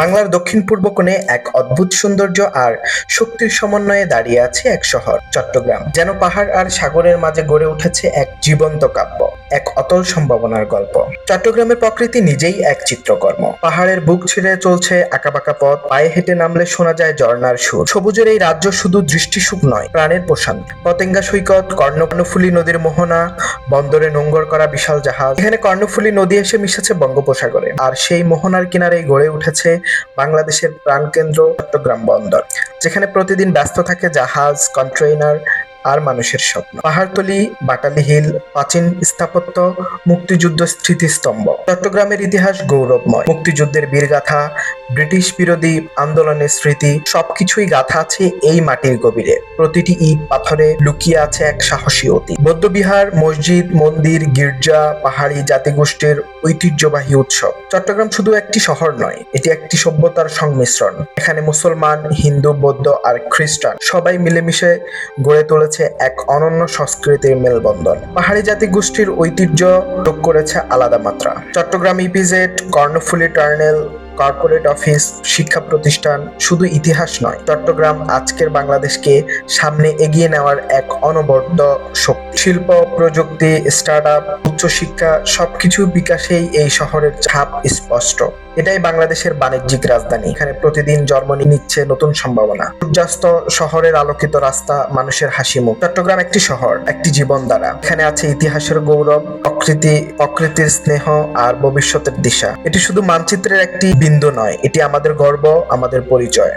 বাংলার দক্ষিণ পূর্ব কোণে এক অদ্ভুত সৌন্দর্য আর শক্তির সমন্বয়ে দাঁড়িয়ে আছে এক শহর, চট্টগ্রাম, যেন পাহাড় আর সাগরের মাঝে গড়ে উঠেছে এক জীবন্ত কাব্য। এক অতল সম্ভাবনার গল্প। চট্টগ্রামের প্রকৃতি নিজেই এক চিত্রকর্ম। পাহাড়ের বুক ছিঁড়ে চলছে আঁকাবাঁকা পথ, পায়ে হেঁটে নামলে শোনা যায় ঝর্ণার সুর। সবুজের এই রাজ্য শুধু দৃষ্টিসুখ নয়, প্রাণের প্রশান্তি। পতেঙ্গা সৈকত, কর্ণফুলী নদীর মোহনা, বন্দরে নোঙ্গর করা বিশাল জাহাজ। এখানে কর্ণফুলী নদী এসে মিশেছে বঙ্গোপসাগরে। আর সেই মোহনার কিনারে গড়ে উঠেছে বাংলাদেশের প্রাণকেন্দ্র চট্টগ্রাম বন্দর, যেখানে প্রতিদিন ব্যস্ত থাকে জাহাজ, কন্টেইনার আর মানুষের স্বপ্ন। পাহাড়তলি বাটালি হিল প্রাচীন স্থাপত্য, মুক্তিযুদ্ধ স্মৃতিস্তম্ভ। চট্টগ্রামের ইতিহাস গৌরবময়। মুক্তিযুদ্ধের বীরগাথা ব্রিটিশ বিরোধী আন্দোলনের স্মৃতি, সবকিছুই গাথা আছে এই মাটির গভীরে। প্রতিটি ইট পাথরে লুকিয়ে আছে এক সাহসী অতীত। বৌদ্ধবিহার, মসজিদ, মন্দির, গির্জা, পাহাড়ি জাতিগোষ্ঠীর ঐতিহ্যবাহী উৎসব। চট্টগ্রাম শুধু একটি শহর নয়, এটি একটি সভ্যতার সংমিশ্রণ। এখানে মুসলমান, হিন্দু, বৌদ্ধ আর খ্রিস্টান সবাই মিলেমিশে গড়ে তুলেছে এক অনন্য সংস্কৃতির মেলবন্ধন। পাহাড়ি জাতিগোষ্ঠীর ঐতিহ্য যোগ করেছে আলাদা মাত্রা। Chattogram EPZ, Karnaphuli tunnel corporate office শিক্ষা প্রতিষ্ঠান শুধু ইতিহাস নয়, চট্টগ্রাম আজকের বাংলাদেশকে সামনে এগিয়ে নেওয়ার এক অনবদ্য শক্তি। শিল্প, প্রযুক্তি স্টার্ট আপ উচ্চশিক্ষা সবকিছু বিকাশেই এই শহরের ছাপ স্পষ্ট। এটাই বাংলাদেশের বাণিজ্যিক রাজধানী। এখানে প্রতিদিন জন্ম নিচ্ছে নতুন সম্ভাবনা। সূর্যাস্ত শহরের আলোকিত রাস্তা মানুষের হাসি মুখ চট্টগ্রাম একটি শহর, একটি জীবন দ্বারা। এখানে আছে ইতিহাসের গৌরব, প্রকৃতি, প্রকৃতির স্নেহ আর ভবিষ্যতের দিশা। এটি শুধু মানচিত্রের একটি নয় এটি আমাদের গর্ব আমাদের পরিচয়।